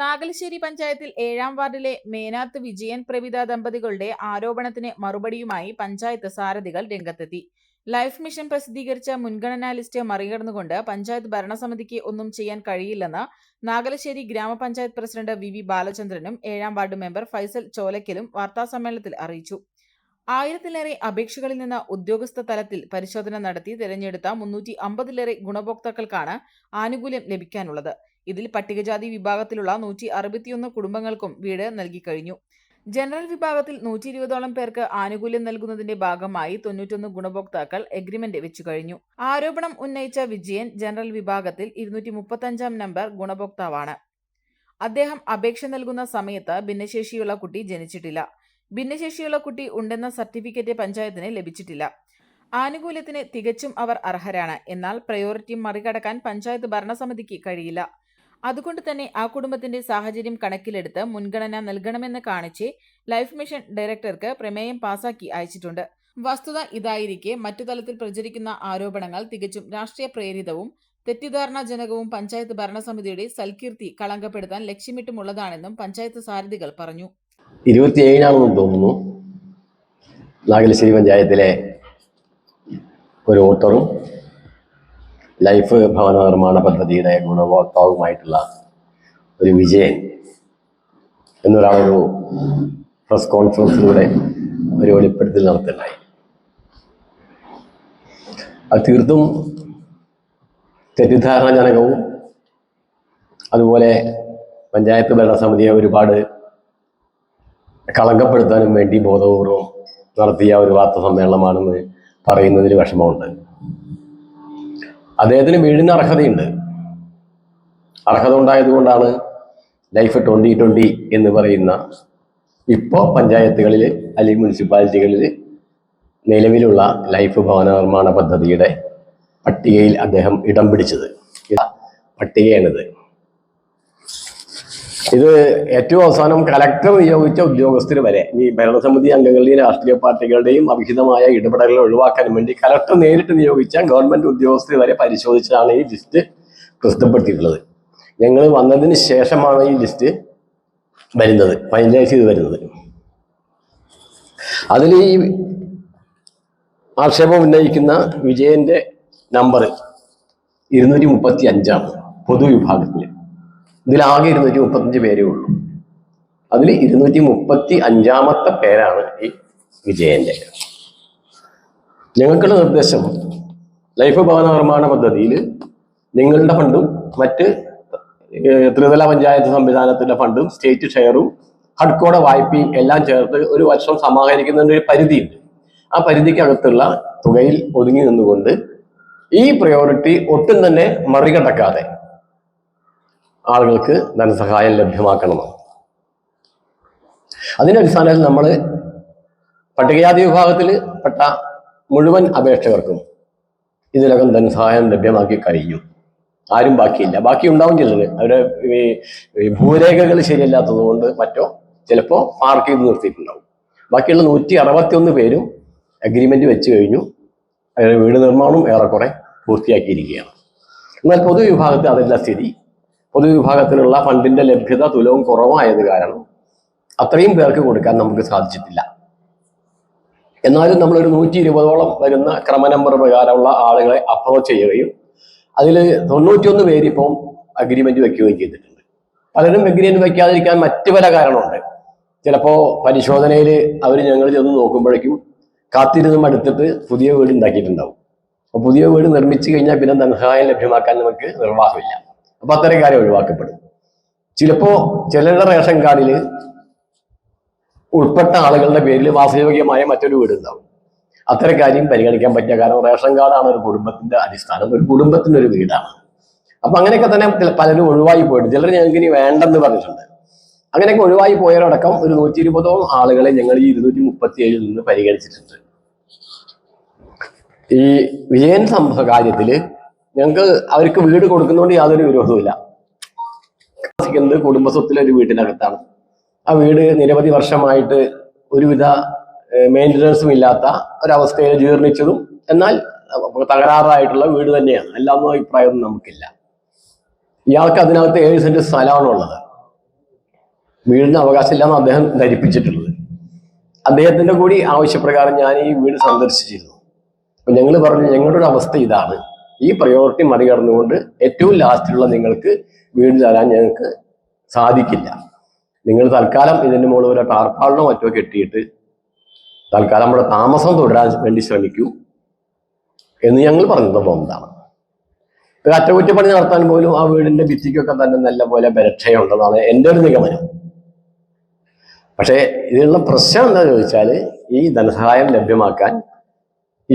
നാഗലശ്ശേരി പഞ്ചായത്തിൽ ഏഴാം വാർഡിലെ മേനാത്ത് വിജയൻ പ്രവിത ദമ്പതികളുടെ ആരോപണത്തിന് മറുപടിയുമായി പഞ്ചായത്ത് സാരഥികൾ രംഗത്തെത്തി. ലൈഫ് മിഷൻ പ്രസിദ്ധീകരിച്ച മുൻഗണനാ ലിസ്റ്റ് മറികടന്നുകൊണ്ട് പഞ്ചായത്ത് ഭരണസമിതിക്ക് ഒന്നും ചെയ്യാൻ കഴിയില്ലെന്ന് നാഗലശ്ശേരി ഗ്രാമപഞ്ചായത്ത് പ്രസിഡന്റ് വി വി ബാലചന്ദ്രനും ഏഴാം വാർഡ് മെമ്പർ ഫൈസൽ ചോലക്കലും വാർത്താസമ്മേളനത്തിൽ അറിയിച്ചു. ആയിരത്തിലേറെ അപേക്ഷകളിൽ നിന്ന് ഉദ്യോഗസ്ഥ തലത്തിൽ പരിശോധന നടത്തി തിരഞ്ഞെടുത്ത മുന്നൂറ്റി അമ്പതിലേറെ ഗുണഭോക്താക്കൾക്കാണ് ആനുകൂല്യം ലഭിക്കാനുള്ളത്. ഇതിൽ പട്ടികജാതി വിഭാഗത്തിലുള്ള നൂറ്റി അറുപത്തിയൊന്ന് കുടുംബങ്ങൾക്കും വീട് നൽകിക്കഴിഞ്ഞു ജനറൽ വിഭാഗത്തിൽ നൂറ്റി ഇരുപതോളം പേർക്ക് ആനുകൂല്യം നൽകുന്നതിന്റെ ഭാഗമായി തൊണ്ണൂറ്റൊന്ന് ഗുണഭോക്താക്കൾ എഗ്രിമെന്റ് വെച്ചു കഴിഞ്ഞു. ആരോപണം ഉന്നയിച്ച വിജയൻ ജനറൽ വിഭാഗത്തിൽ ഇരുന്നൂറ്റി മുപ്പത്തഞ്ചാം നമ്പർ ഗുണഭോക്താവാണ്. അദ്ദേഹം അപേക്ഷ നൽകുന്ന സമയത്ത് ഭിന്നശേഷിയുള്ള കുട്ടി ജനിച്ചിട്ടില്ല. ഭിന്നശേഷിയുള്ള കുട്ടി ഉണ്ടെന്ന സർട്ടിഫിക്കറ്റ് പഞ്ചായത്തിന് ലഭിച്ചിട്ടില്ല. ആനുകൂല്യത്തിന് തികച്ചും അവർ അർഹരാണ്. എന്നാൽ പ്രയോറിറ്റി മറികടക്കാൻ പഞ്ചായത്ത് ഭരണസമിതിക്ക് കഴിയില്ല. അതുകൊണ്ട് തന്നെ ആ കുടുംബത്തിന്റെ സാഹചര്യം കണക്കിലെടുത്ത് മുൻഗണന നൽകണമെന്ന് കാണിച്ച് ലൈഫ് മിഷൻ ഡയറക്ടർക്ക് പ്രമേയം പാസാക്കി അയച്ചിട്ടുണ്ട്. വസ്തുത ഇതായിരിക്കെ മറ്റു തലത്തിൽ പ്രചരിക്കുന്ന ആരോപണങ്ങൾ തികച്ചും രാഷ്ട്രീയ പ്രേരിതവും തെറ്റിദ്ധാരണാജനകവും പഞ്ചായത്ത് ഭരണസമിതിയുടെ സൽകീർത്തി കളങ്കപ്പെടുത്താൻ ലക്ഷ്യമിട്ടുമുള്ളതാണെന്നും പഞ്ചായത്ത് സാരഥികൾ പറഞ്ഞു. തോന്നുന്നു. നാഗലശ്ശേരി പഞ്ചായത്തിലെ ഒരു വോട്ടറും ലൈഫ് ഭവന നിർമ്മാണ പദ്ധതിയുടെ ഗുണഭോക്താവുമായിട്ടുള്ള ഒരു വിജയൻ എന്നൊരാളൊരു പ്രസ് കോൺഫറൻസിലൂടെ ഒരു വെളിപ്പെടുത്തൽ നടത്തുണ്ടായി അത് തീർത്തും തെറ്റിദ്ധാരണാജനകവും അതുപോലെ പഞ്ചായത്ത് ഭരണസമിതിയെ ഒരുപാട് കളങ്കപ്പെടുത്താനും വേണ്ടി ബോധപൂർവം നടത്തിയ ഒരു വാർത്താ സമ്മേളനമാണെന്ന് പറയുന്നതിൽ വിഷമമുണ്ട്. അദ്ദേഹത്തിന് വീഴുന്ന അർഹതയുണ്ട്. അർഹത ഉണ്ടായതുകൊണ്ടാണ് ലൈഫ് ട്വന്റി ട്വന്റി എന്ന് പറയുന്ന ഇപ്പോൾ പഞ്ചായത്തുകളിൽ അല്ലെങ്കിൽ മുനിസിപ്പാലിറ്റികളിൽ നിലവിലുള്ള ലൈഫ് ഭവന നിർമ്മാണ പദ്ധതിയുടെ പട്ടികയിൽ അദ്ദേഹം ഇടം പിടിച്ചത്. പട്ടികയാണിത്. ഇത് ഏറ്റവും അവസാനം കലക്ടർ നിയോഗിച്ച ഉദ്യോഗസ്ഥർ വരെ ഈ ഭരണസമിതി അംഗങ്ങളുടെയും രാഷ്ട്രീയ പാർട്ടികളുടെയും അവിഹിതമായ ഇടപെടലുകൾ ഒഴിവാക്കാൻ വേണ്ടി കലക്ടർ നേരിട്ട് നിയോഗിച്ച ഗവൺമെന്റ് ഉദ്യോഗസ്ഥർ വരെ പരിശോധിച്ചാണ് ഈ ലിസ്റ്റ് പ്രസിദ്ധപ്പെടുത്തിയിട്ടുള്ളത്. ഞങ്ങൾ വന്നതിന് ശേഷമാണ് ഈ ലിസ്റ്റ് വരുന്നത് ഫൈനലൈസ് ചെയ്ത് വരുന്നത്. അതിൽ ഈ ആക്ഷേപം ഉന്നയിക്കുന്ന വിജയന്റെ നമ്പർ ഇരുന്നൂറ്റി മുപ്പത്തി അഞ്ചാണ് പൊതുവിഭാഗത്തിൽ ഇതിലാകെ ഇരുന്നൂറ്റി മുപ്പത്തഞ്ച് പേരേ ഉള്ളൂ. അതിൽ ഇരുന്നൂറ്റി മുപ്പത്തി അഞ്ചാമത്തെ പേരാണ് ഈ വിജയന്റെ. ഞങ്ങൾക്കുള്ള നിർദ്ദേശം ലൈഫ് ഭവന നിർമ്മാണ പദ്ധതിയിൽ നിങ്ങളുടെ ഫണ്ടും മറ്റ് ത്രിതല പഞ്ചായത്ത് സംവിധാനത്തിന്റെ ഫണ്ടും സ്റ്റേറ്റ് ഷെയറും ഹഡ്കോടെ വായ്പയും എല്ലാം ചേർത്ത് ഒരു വർഷം സമാഹരിക്കുന്നതിന്റെ ഒരു പരിധിയുണ്ട്. ആ പരിധിക്കകത്തുള്ള തുകയിൽ ഒതുങ്ങി നിന്നുകൊണ്ട് ഈ പ്രയോറിറ്റി ഒട്ടും തന്നെ മറികടക്കാതെ ആളുകൾക്ക് ധനസഹായം ലഭ്യമാക്കണമെന്ന് അതിന്റെ അടിസ്ഥാനത്തിൽ നമ്മൾ പട്ടികജാതി വിഭാഗത്തിൽ പെട്ട മുഴുവൻ അപേക്ഷകർക്കും ഇതിനകം ധനസഹായം ലഭ്യമാക്കി കഴിഞ്ഞു. ആരും ബാക്കിയില്ല. ബാക്കി ഉണ്ടാവും ചിലത് അവരുടെ ഈ ഭൂരേഖകൾ ശരിയല്ലാത്തത് കൊണ്ട് മറ്റോ ചിലപ്പോൾ പാർക്ക് ചെയ്ത് നിർത്തിയിട്ടുണ്ടാവും. ബാക്കിയുള്ള നൂറ്റി അറുപത്തി ഒന്ന് പേരും അഗ്രിമെന്റ് വെച്ച് കഴിഞ്ഞു. അവരുടെ വീട് നിർമ്മാണവും ഏറെക്കുറെ പൂർത്തിയാക്കിയിരിക്കുകയാണ്. എന്നാൽ പൊതുവിഭാഗത്തിൽ അതെല്ലാം സ്ഥിതി പൊതുവിഭാഗത്തിനുള്ള ഫണ്ടിന്റെ ലഭ്യത തുലവും കുറവായത് കാരണം അത്രയും പേർക്ക് കൊടുക്കാൻ നമുക്ക് സാധിച്ചിട്ടില്ല. എന്നാലും നമ്മളൊരു നൂറ്റി ഇരുപതോളം വരുന്ന ക്രമ നമ്പർ പ്രകാരമുള്ള ആളുകളെ അപ്രോച്ച് ചെയ്യുകയും അതിൽ തൊണ്ണൂറ്റിയൊന്ന് പേര് ഇപ്പം അഗ്രിമെന്റ് വെക്കുകയും ചെയ്തിട്ടുണ്ട്. പലരും അഗ്രിമെന്റ് വയ്ക്കാതിരിക്കാൻ മറ്റു പല കാരണമുണ്ട്. ചിലപ്പോൾ പരിശോധനയിൽ അവർ ഞങ്ങൾ ചെന്ന് നോക്കുമ്പോഴേക്കും കാത്തിരുന്ന് മടുത്തിട്ട് പുതിയ വീട് ഉണ്ടാക്കിയിട്ടുണ്ടാവും. അപ്പോൾ പുതിയ വീട് നിർമ്മിച്ചു കഴിഞ്ഞാൽ പിന്നെ ധനസഹായം ലഭ്യമാക്കാൻ നമുക്ക് നിർവാഹമില്ല. അപ്പൊ അത്തരം കാര്യം ഒഴിവാക്കപ്പെടും. ചിലപ്പോ ചിലരുടെ റേഷൻ കാർഡിൽ ഉൾപ്പെട്ട ആളുകളുടെ പേരിൽ വാസയോഗ്യമായ മറ്റൊരു വീട് ഉണ്ടാവും അത്തരം കാര്യം പരിഗണിക്കാൻ പറ്റിയ കാരണം റേഷൻ കാർഡാണ് ഒരു കുടുംബത്തിന്റെ അടിസ്ഥാനം. ഒരു കുടുംബത്തിന്റെ ഒരു വീടാണ്. അപ്പൊ അങ്ങനെയൊക്കെ തന്നെ പലരും ഒഴിവായി പോയിട്ട് ചിലർ ഞങ്ങൾക്ക് ഇനി വേണ്ടെന്ന് പറഞ്ഞിട്ടുണ്ട്. അങ്ങനെയൊക്കെ ഒഴിവായി പോയവരടക്കം ഒരു നൂറ്റി ഇരുപതോളം ആളുകളെ ഞങ്ങൾ ഈ ഇരുന്നൂറ്റി മുപ്പത്തി ഏഴിൽ നിന്ന് പരിഗണിച്ചിട്ടുണ്ട്. ഈ വിജയൻ സംഭവ കാര്യത്തിൽ ഞങ്ങൾക്ക് അവർക്ക് വീട് കൊടുക്കുന്നതുകൊണ്ട് യാതൊരു വിരോധവുമില്ല. താമസിക്കുന്നത് കുടുംബസ്വത്തിലെ ഒരു വീട്ടിനകത്താണ്. ആ വീട് നിരവധി വർഷമായിട്ട് ഒരുവിധ മെയിന്റനൻസും ഇല്ലാത്ത ഒരവസ്ഥയിൽ ജീർണിച്ചതും എന്നാൽ തകരാറായിട്ടുള്ള വീട് തന്നെയാണ്. എല്ലാം അഭിപ്രായമൊന്നും നമുക്കില്ല. ഇയാൾക്ക് അതിനകത്ത് ഏഴ് സെന്റ് സ്ഥലമാണ് ഉള്ളത്. വീടിന് അവകാശമില്ലാന്ന് അദ്ദേഹം ധരിപ്പിച്ചിട്ടുള്ളത്. അദ്ദേഹത്തിന്റെ കൂടി ആവശ്യപ്രകാരം ഞാൻ ഈ വീട് സന്ദർശിച്ചിരുന്നു. അപ്പൊ ഞങ്ങൾ പറഞ്ഞു ഞങ്ങളുടെ ഒരു അവസ്ഥ ഇതാണ്. ഈ പ്രയോറിറ്റി മറികടന്നുകൊണ്ട് ഏറ്റവും ലാസ്റ്റിലുള്ള നിങ്ങൾക്ക് വീട് തരാൻ ഞങ്ങൾക്ക് സാധിക്കില്ല. നിങ്ങൾ തൽക്കാലം ഇതിന്റെ മുകളിൽ ഒരു ടാർപ്പാളിനോ മറ്റോ കെട്ടിയിട്ട് തൽക്കാലം നമ്മുടെ താമസം തുടരാൻ വേണ്ടി ശ്രമിക്കൂ എന്ന് ഞങ്ങൾ പറഞ്ഞത് ബോംബാണ് ഒരു അറ്റകുറ്റപ്പണി നടത്താൻ പോലും ആ വീടിന്റെ ഭിത്തിക്കൊക്കെ തന്നെ നല്ല പോലെ ബലക്ഷയുണ്ടെന്നാണ് എന്റെ ഒരു നിഗമനം. പക്ഷേ ഇതിനുള്ള പ്രശ്നം എന്താ ചോദിച്ചാൽ ഈ ധനസഹായം ലഭ്യമാക്കാൻ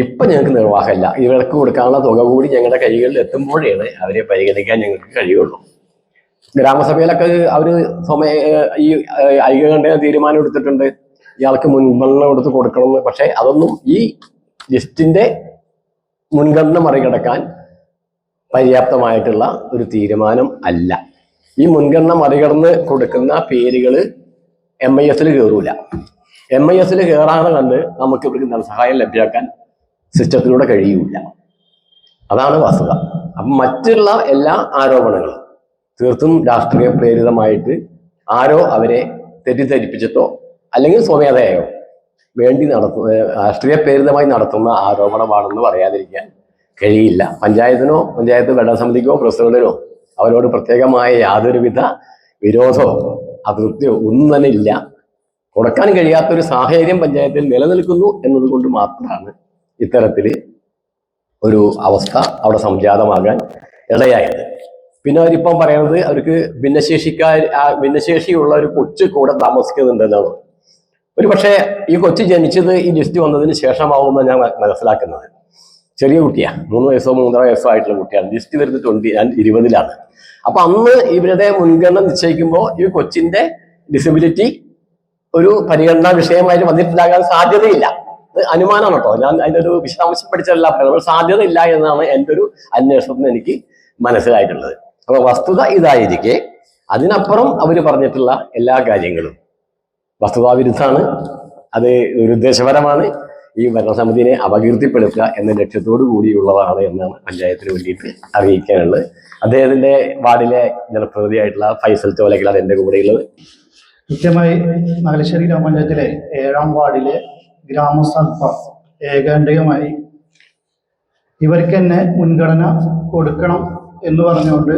ഇപ്പൊ ഞങ്ങൾക്ക് നിർവാഹമില്ല. ഇവർക്ക് കൊടുക്കാനുള്ള തുക കൂടി ഞങ്ങളുടെ കൈകളിൽ എത്തുമ്പോഴാണ് അവരെ പരിഗണിക്കാൻ ഞങ്ങൾക്ക് കഴിയുള്ളൂ. ഗ്രാമസഭയിലൊക്കെ അവർ സമയ ഈ ഐക്യകണ്ഠേന തീരുമാനം എടുത്തിട്ടുണ്ട്. ഇയാൾക്ക് മുൻഗണന കൊടുത്ത് കൊടുക്കണമെന്ന്. പക്ഷേ അതൊന്നും ഈ ലിസ്റ്റിന്റെ മുൻഗണന മറികടക്കാൻ പര്യാപ്തമായിട്ടുള്ള ഒരു തീരുമാനം അല്ല. ഈ മുൻഗണന മറികടന്ന് കൊടുക്കുന്ന പേരുകൾ എം ഐ എസിൽ കയറൂല എം ഐ എസിൽ കയറാതെ കണ്ട് നമുക്ക് ഇവർക്ക് ധനസഹായം ലഭ്യമാക്കാൻ സിസ്റ്റത്തിലൂടെ കഴിയൂല. അതാണ് വസ്തുത. അപ്പം മറ്റുള്ള എല്ലാ ആരോപണങ്ങളും തീർത്തും രാഷ്ട്രീയ പ്രേരിതമായിട്ട് ആരോ അവരെ തെറ്റിദ്ധരിപ്പിച്ചിട്ടോ അല്ലെങ്കിൽ സ്വമേധയോ വേണ്ടി നടത്തുന്ന രാഷ്ട്രീയ പ്രേരിതമായി നടത്തുന്ന ആരോപണമാണെന്ന് പറയാതിരിക്കാൻ കഴിയില്ല. പഞ്ചായത്തിനോ പഞ്ചായത്ത് ഭരണസമിതിക്കോ പ്രസിഡന്റിനോ അവരോട് പ്രത്യേകമായ യാതൊരുവിധ വിരോധമോ അതൃപ്തിയോ ഒന്നും തന്നെ ഇല്ല. കൊടുക്കാൻ കഴിയാത്തൊരു സാഹചര്യം പഞ്ചായത്തിൽ നിലനിൽക്കുന്നു എന്നതുകൊണ്ട് മാത്രമാണ് ഇത്തരത്തിൽ ഒരു അവസ്ഥ അവിടെ സംജാതമാകാൻ ഇടയായത്. പിന്നെ അവരിപ്പം പറയുന്നത് അവർക്ക് ഭിന്നശേഷിക്കാർ ആ ഭിന്നശേഷിയുള്ള ഒരു കൊച്ചു കൂടെ താമസിക്കുന്നുണ്ടെന്നാണ്. ഒരു പക്ഷേ ഈ കൊച്ചു ജനിച്ചത് ഈ ലിസ്റ്റ് വന്നതിന് ശേഷമാവുമെന്ന് ഞാൻ മനസ്സിലാക്കുന്നത്. ചെറിയ കുട്ടിയാണ് മൂന്ന് വയസ്സോ മൂന്നര വയസ്സോ ആയിട്ടുള്ള കുട്ടിയാണ് ലിസ്റ്റ് വരുന്നത് ട്വന്റി ഇരുപതിലാണ്. അപ്പൊ അന്ന് ഇവരുടെ മുൻഗണന നിശ്ചയിക്കുമ്പോൾ ഈ കൊച്ചിന്റെ ഡിസബിലിറ്റി ഒരു പരിഗണനാ വിഷയമായിട്ട് വന്നിട്ടുണ്ടാകാൻ സാധ്യതയില്ല. അനുമാനമാണ് കേട്ടോ ഞാൻ അതിന്റെ ഒരു വിശദാംശം പഠിച്ചതല്ല പറയുന്നത് സാധ്യത ഇല്ല എന്നാണ് എന്റെ ഒരു അന്വേഷണത്തിന് എനിക്ക് മനസ്സിലായിട്ടുള്ളത്. അപ്പൊ വസ്തുത ഇതായിരിക്കെ അതിനപ്പുറം അവർ പറഞ്ഞിട്ടുള്ള എല്ലാ കാര്യങ്ങളും. വസ്തുതാവിരുദ്ധാണ് അത് ദുരുദ്ദേശപരമാണ് ഈ ഭരണസമിതിനെ അപകീർത്തിപ്പെടുത്തുക എന്ന ലക്ഷ്യത്തോടു കൂടിയുള്ളതാണ് എന്നാണ് പഞ്ചായത്തിന് വേണ്ടിയിട്ട് അറിയിക്കാനുള്ളത്. അദ്ദേഹത്തിന്റെ വാർഡിലെ ജനപ്രതിനിധിയായിട്ടുള്ള ഫൈസൽ ചോലക്കലാണ് എന്റെ കൂടെയുള്ളത്. കൃത്യമായി മകലശ്ശേരി ഗ്രാമപഞ്ചായത്തിലെ ഏഴാം വാർഡിലെ ഗ്രാമസഭ ഏകാന്തികമായി ഇവർക്ക് തന്നെ മുൻഗണന കൊടുക്കണം എന്ന് പറഞ്ഞുകൊണ്ട്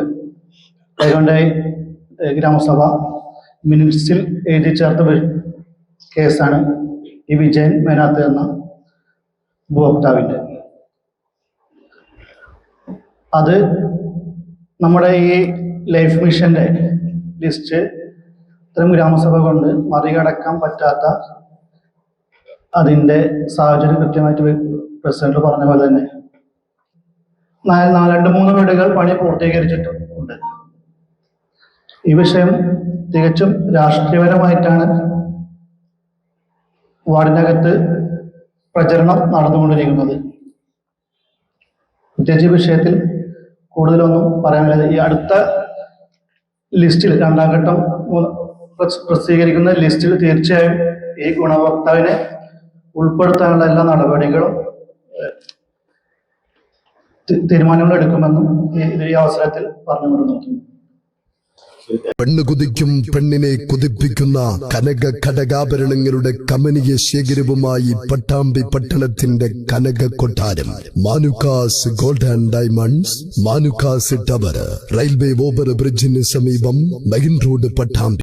ഏകാണ്ടായി ഗ്രാമസഭ മിനിറ്റ്സിൽ എഴുതി ചേർത്ത കേസാണ് ഈ വിജയൻ മേനാത്ത് എന്ന ഉപഭോക്താവിന്റെ. അത് നമ്മുടെ ഈ ലൈഫ് മിഷന്റെ ലിസ്റ്റ് ഇത്തരം ഗ്രാമസഭ കൊണ്ട് മറികടക്കാൻ പറ്റാത്ത അതിന്റെ സാഹചര്യം കൃത്യമായിട്ട് പ്രസിഡന്റ് പറഞ്ഞ പോലെ തന്നെ. രണ്ട് മൂന്ന് വീടുകൾ പണി പൂർത്തീകരിച്ചിട്ടുണ്ട് ഈ വിഷയം തികച്ചും രാഷ്ട്രീയപരമായിട്ടാണ് വാർഡിനകത്ത് പ്രചരണം നടന്നുകൊണ്ടിരിക്കുന്നത്. പ്രത്യേകിച്ച് വിഷയത്തിൽ കൂടുതലൊന്നും പറയാനില്ല. ഈ അടുത്ത ലിസ്റ്റിൽ രണ്ടാം ഘട്ടം പ്രസിദ്ധീകരിക്കുന്ന ലിസ്റ്റിൽ തീർച്ചയായും ഈ ഗുണഭോക്താവിനെ ഉൾപ്പെടുത്താനുള്ള എല്ലാ നടപടികളും തീരുമാനങ്ങൾ എടുക്കുമെന്നും ഈ- അവസരത്തിൽ പറഞ്ഞുകൊണ്ട് നോക്കുന്നു പെണ്ണ് കുതിക്കും പെണ്ണിനെ കുതിപ്പിക്കുന്ന കനക ഘടകാഭരണങ്ങളുടെ കമനീയ ശേഖരവുമായി പട്ടാമ്പി പട്ടണത്തിന്റെ കനക കൊട്ടാരം. Manukkas gold and diamonds Manukkas tower. Railway over ബ്രിഡ്ജിന് സമീപം മെയിൻ റോഡ് പട്ടാമ്പി.